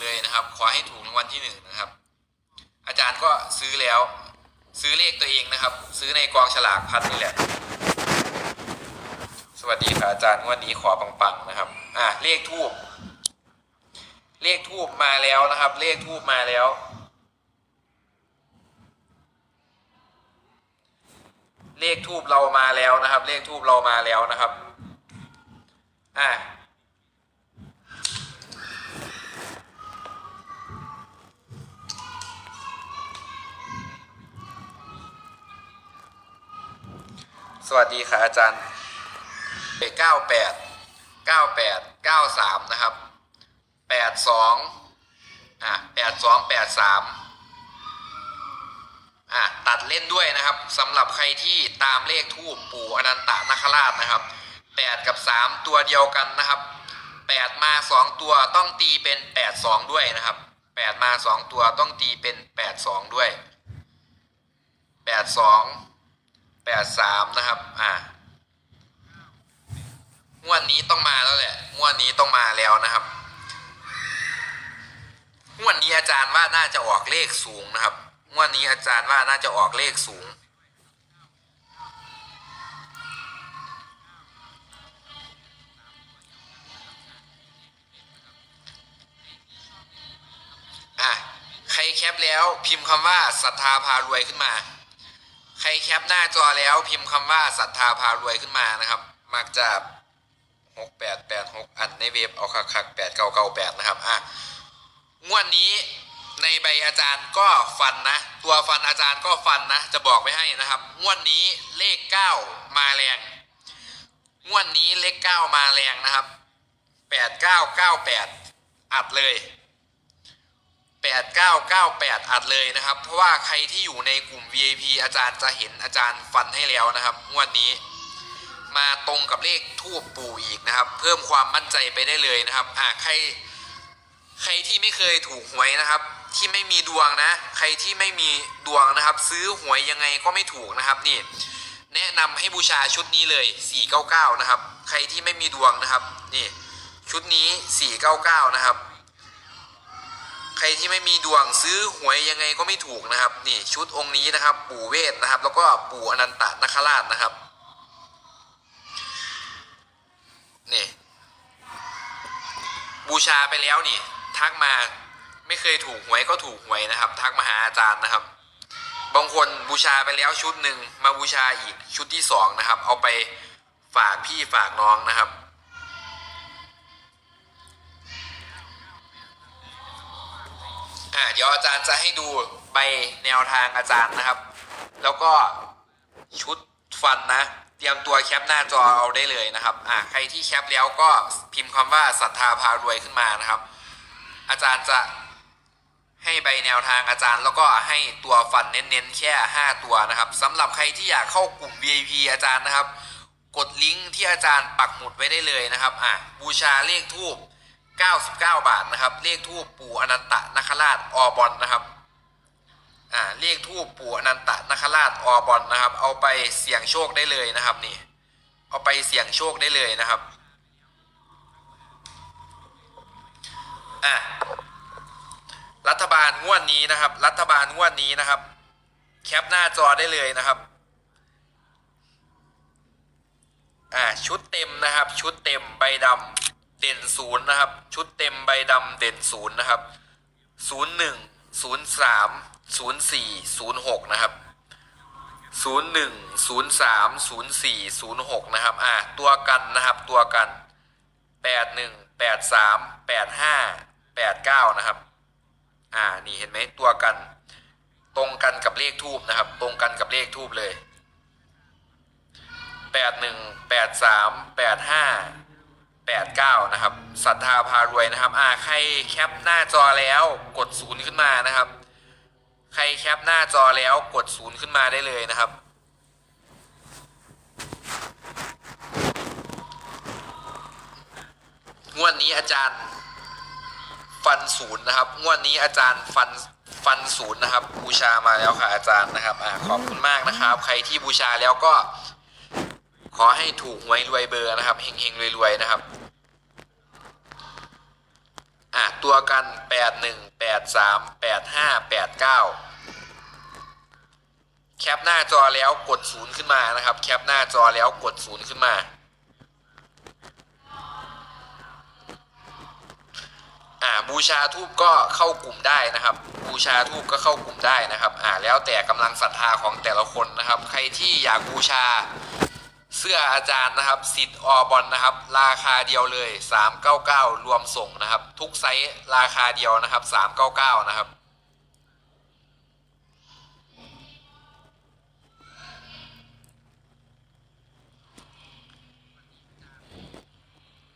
เลยนะครับ ขอให้ถูกรางวัลที่หนึ่งนะครับ อาจารย์ก็ซื้อแล้ว ซื้อเลขตัวเองนะครับ ซื้อในกองฉลากพัดนี่แหละ สวัสดีค่ะอาจารย์วันนี้ขอปังๆนะครับ อะเลขทูบเลขทูบมาแล้วนะครับ เลขทูบมาแล้ว เลขทูบเรามาแล้วนะครับ เลขทูบเรามาแล้วนะครับ อะ สวัสดีค่ะอาจารย์เก้าแปดเก้าแปดเก้าสามนะครับแปดสองอะแปดสองแปดสามอะตัดเล่นด้วยนะครับสำหรับใครที่ตามเลขทูปปู่อนันตนาคราชนะครับแปดกับสามตัวเดียวกันนะครับแปดมาสองตัวต้องตีเป็นแปดสองด้วยนะครับแปดมาสองตัวต้องตีเป็นแปดสองด้วยแปดสอง แปดสามนะครับ อ่างวดนี้ต้องมาแล้วแหละ งวดนี้ต้องมาแล้วนะครับ งวดนี้อาจารย์ว่าน่าจะออกเลขสูงนะครับ งวดนี้อาจารย์ว่าน่าจะออกเลขสูง อะ ใครแคปแล้วพิมพ์คำว่าศรัทธาพารวยขึ้นมา รแคปหน้าจอแล้วพิมพ์คำว่าศรัทธาพารวยขึ้นมานะครับ มักจะหกแปดแปดหกอันในเว็บเอาคักคักแปดเก้าเก้าแปดนะครับอะงวดนี้ในใบอาจารย์ก็ฟันนะ ตัวฟันอาจารย์ก็ฟันนะ จะบอกไว้ให้นะครับ งวดนี้เลขเก้ามาแรง งวดนี้เลขเก้ามาแรงนะครับแปดเก้าเก้าแปดอัดเลย 8998 อัดเลยนะครับ เพราะว่าใครที่อยู่ในกลุ่ม VIP อาจารย์จะเห็นอาจารย์ฟันให้แล้วนะครับ งวดนี้ มาตรงกับเลขทูบปู่อีกนะครับ เพิ่มความมั่นใจไปได้เลยนะครับอ่าใคร ใครที่ไม่เคยถูกหวยนะครับ ที่ไม่มีดวงนะ ใครที่ไม่มีดวงนะครับ ซื้อหวยยังไงก็ไม่ถูกนะครับนี่ แนะนำให้บูชาชุดนี้เลย 499 นะครับ ใครที่ไม่มีดวงนะครับ นี่ ชุดนี้ 499 นะครับ ใครที่ไม่มีดวงซื้อหวยยังไงก็ไม่ถูกนะครับ นี่ชุดองค์นี้นะครับ ปู่เวทนะครับ แล้วก็ปู่อนันตนาคราชนะครับนี่บูชาไปแล้วนี่ ทักมาไม่เคยถูกหวยก็ถูกหวยนะครับ ทักมาหาอาจารย์นะครับ บางคนบูชาไปแล้วชุดหนึ่งมาบูชาอีกชุดที่สองนะครับ เอาไปฝากพี่ฝากน้องนะครับ อ่าเดี๋ยวอาจารย์จะให้ดูใบแนวทางอาจารย์นะครับ แล้วก็ชุดฟันนะ เตรียมตัวแคปหน้าจอเอาได้เลยนะครับ อ่าใครที่แคปแล้วก็พิมพ์คำว่าศรัทธาพารวยขึ้นมานะครับ อาจารย์จะให้ใบแนวทางอาจารย์ แล้วก็ให้ตัวฟันเน้นๆแค่ 5 ตัวนะครับสำหรับใครที่อยากเข้ากลุ่ม VIP อาจารย์นะครับ กดลิงก์ที่อาจารย์ปักหมุดไว้ได้เลยนะครับ อะบูชาเลขทูบ 99 บาทนะครับ เลขทูปปู่อนันตนาคราชอบอลนะครับอ่าเลขทูปปู่อนันตนาคราชอบอลนะครับ เอาไปเสี่ยงโชคได้เลยนะครับนี่ เอาไปเสี่ยงโชคได้เลยนะครับอะรัฐบาลงวดนี้นะครับ รัฐบาลงวดนี้นะครับ แคปหน้าจอได้เลยนะครับอ่าชุดเต็มนะครับ ชุดเต็มใบดำ ด่นศูนย์นะครับ ชุดเต็มใบดำเด่นศูนย์นะครับศูนย์หนึ่งศูนย์สามศูนย์สี่ศูนย์หกนะครับศูนย์หนึ่งศูนย์สามศูนย์สี่ศูนย์หกนะครับอ่าตัวกันนะครับตัวกันแปดหนึ่งแปดสามแปดห้าแปดเก้านะครับอ่านี่เห็นไหมตัวกัน ตรงกันกับเลขทูบนะครับ ตรงกันกับเลขทูบเลยแปดหนึ่งแปดสามแปดห้า แปดเก้านะครับศรัทธาพารวยนะครับอ่าใครแคปหน้าจอแล้วกดศูนย์ขึ้นมานะครับ ใครแคปหน้าจอแล้วกดศูนย์ขึ้นมาได้เลยนะครับ งวดนี้อาจารย์ฟันศูนย์นะครับ งวดนี้อาจารย์ฟันฟันศูนย์นะครับ บูชามาแล้วค่ะอาจารย์นะครับอ่าขอบคุณมากนะครับ ใครที่บูชาแล้วก็ขอให้ถูกหวยรวยเบอร์นะครับเฮงๆรวยๆนะครับ อะตัวกันแปดหนึ่งแปดสามแปดห้าแปดเก้าแคปหน้าจอแล้วกดศูนย์ขึ้นมานะครับ แคปหน้าจอแล้วกดศูนย์ขึ้นมา อ่าบูชาทูบก็เข้ากลุ่มได้นะครับ บูชาทูบก็เข้ากลุ่มได้นะครับ อ่าแล้วแต่กำลังศรัทธาของแต่ละคนนะครับ ใครที่อยากบูชา เสื้ออาจารย์นะครับสิทธิ์อบอลนะครับ ราคาเดียวเลย 399 รวมส่งนะครับ ทุกไซส์ราคาเดียวนะครับ 399 นะครับ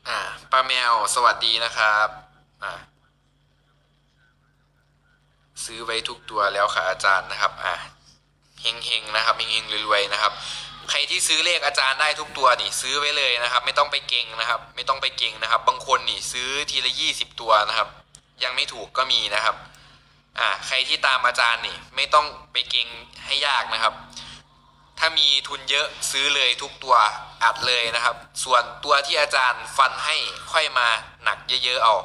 อ่าป้าแมวสวัสดีนะครับอ่าซื้อไว้ทุกตัวแล้วค่ะอาจารย์นะครับอ่าเฮงๆนะครับเฮงๆรวยๆนะครับ ใครที่ซื้อเลขอาจารย์ได้ทุกตัวนี่ซื้อไว้เลยนะครับ ไม่ต้องไปเก่งนะครับ ไม่ต้องไปเก่งนะครับ บางคนนี่ซื้อทีละยี่สิบตัวนะครับ ยังไม่ถูกก็มีนะครับอ่าใครที่ตามอาจารย์นี่ไม่ต้องไปเก่งให้ยากนะครับ ถ้ามีทุนเยอะซื้อเลยทุกตัวอัดเลยนะครับ ส่วนตัวที่อาจารย์ฟันให้ค่อยมาหนักเยอะๆเอา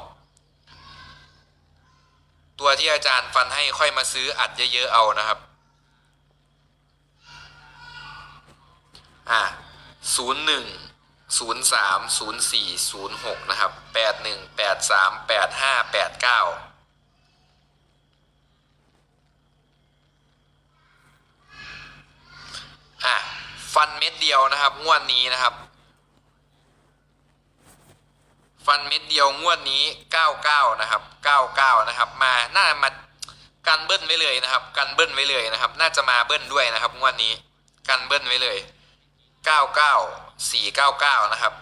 ตัวที่อาจารย์ฟันให้ค่อยมาซื้ออัดเยอะๆเอานะครับ อ่าศูนย์หนึ่งศูนย์สามศูนย์สี่ศูนย์หกนะครับแปดหนึ่งแปดสามแปดห้าแปดเก้าอะฟันเม็ดเดียวนะครับงวดนี้นะครับ ฟันเม็ดเดียวงวดนี้99นะครับ99นะครับ มาน่ามากันเบิ้ลไว้เลยนะครับ กันเบิ้ลไว้เลยนะครับ น่าจะมาเบิ้ลด้วยนะครับงวดนี้ กันเบิ้ลไว้เลย 99499 นะครับ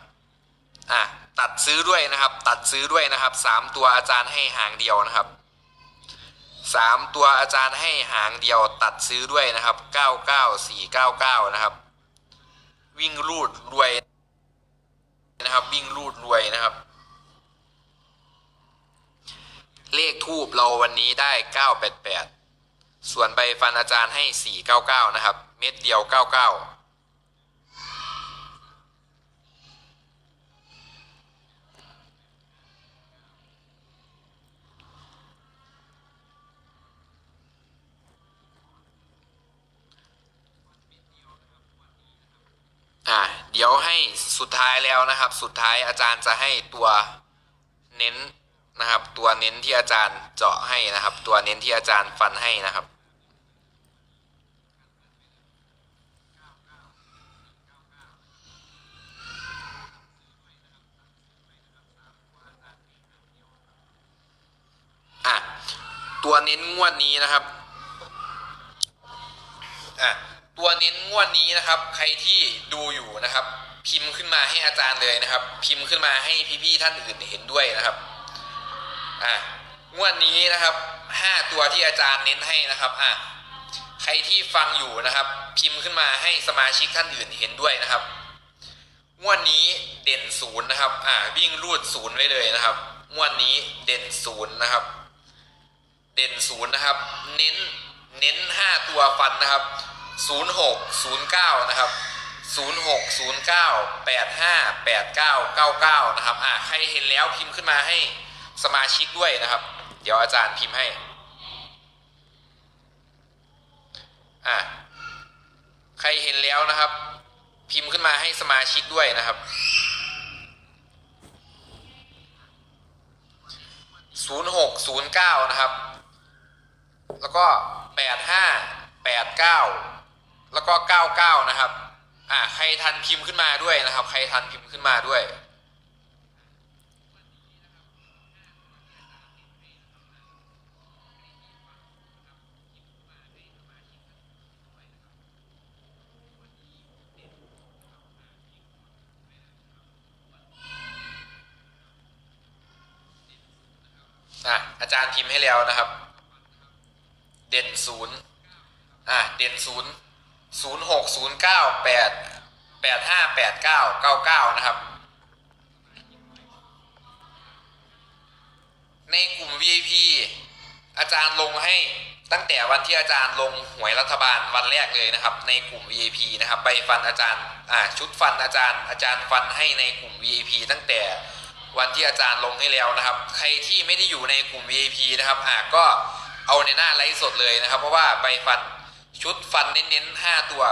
อะ ตัดซื้อด้วยนะครับ ตัดซื้อด้วยนะครับ 3 ตัวอาจารย์ให้หางเดียวนะครับ 3 ตัวอาจารย์ให้หางเดียว ตัดซื้อด้วยนะครับ 99499 นะครับ วิ่งรูดรวยนะครับ วิ่งรูดรวยนะครับ เลขทูบเราวันนี้ได้ 988 ส่วนใบฟันอาจารย์ให้ 499 นะครับ เม็ดเดียว 99 เดี๋ยวให้สุดท้ายแล้วนะครับ สุดท้ายอาจารย์จะให้ตัวเน้นนะครับ ตัวเน้นที่อาจารย์เจาะให้นะครับ ตัวเน้นที่อาจารย์ฟันให้นะครับอะตัวเน้นงวดนี้นะครับอะ ตัวเน้นงวดนี้นะครับ ใครที่ดูอยู่นะครับ พิมพ์ขึ้นมาให้อาจารย์เลยนะครับ พิมพ์ขึ้นมาให้พี่ๆท่านอื่นเห็นด้วยนะครับอะงวดนี้นะครับห้าตัวที่อาจารย์เน้นให้นะครับอะใครที่ฟังอยู่นะครับ พิมพ์ขึ้นมาให้สมาชิกท่านอื่นเห็นด้วยนะครับงวดนี้เด่นศูนย์นะครับ อ่า วิ่งรูดศูนย์ไว้เลยนะครับงวดนี้เด่นศูนย์นะครับ เด่นศูนย์นะครับ เน้น เน้นห้าตัวฟันนะครับ ศูนย์หกศูนะครับศูนย์หกศูนย์เก้าแปดห้าแปดเก้าเก้าเก้านะครับ อ่าใครเห็นแล้วพิมพ์ขึ้นมาให้สมาชิกด้วยนะครับ เดี๋ยวอาจารย์พิมพ์ให้ อ่าใครเห็นแล้วนะครับ พิมพ์ขึ้นมาให้สมาชิกด้วยนะครับศูนย์หกศูนย์เก้านะครับ แล้วก็แปดห้าแปดเก้า แล้วก็เก้าเก้านะครับ อ่าใครทันพิมพ์ขึ้นมาด้วยนะครับ ใครทันพิมพ์ขึ้นมาด้วย อะอาจารย์พิมพ์ให้แล้วนะครับ เด่นศูนย์อะเด่นศูนย์ ศูนย์หกศูนย์เก้าแปดแปดห้าแปดเก้าเก้าเก้านะครับ ในกลุ่ม VIP อาจารย์ลงให้ตั้งแต่วันที่อาจารย์ลงหวยรัฐบาลวันแรกเลยนะครับ ในกลุ่ม VIP นะครับใบฟันอาจารย์อ่าชุดฟันอาจารย์ อาจารย์ฟันให้ในกลุ่ม VIP ตั้งแต่วันที่อาจารย์ลงให้แล้วนะครับ ใครที่ไม่ได้อยู่ในกลุ่ม VIP นะครับอ่าก็เอาในหน้าไลฟ์สดเลยนะครับ เพราะว่าใบฟัน ชุดฟันเน้นๆ5ตัว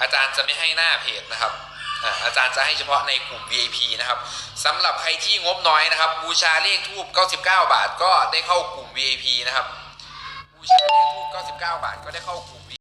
อาจารย์จะไม่ให้หน้าเพจนะครับอาอาจารย์จะให้เฉพาะในกลุ่ม VIP นะครับสำหรับใครที่งบน้อยนะครับ บูชาเลขทูบ99 บาท ก็ได้เข้ากลุ่ม VIP นะครับ บูชาเลขทูบ99 บาท ก็ได้เข้ากลุ่ม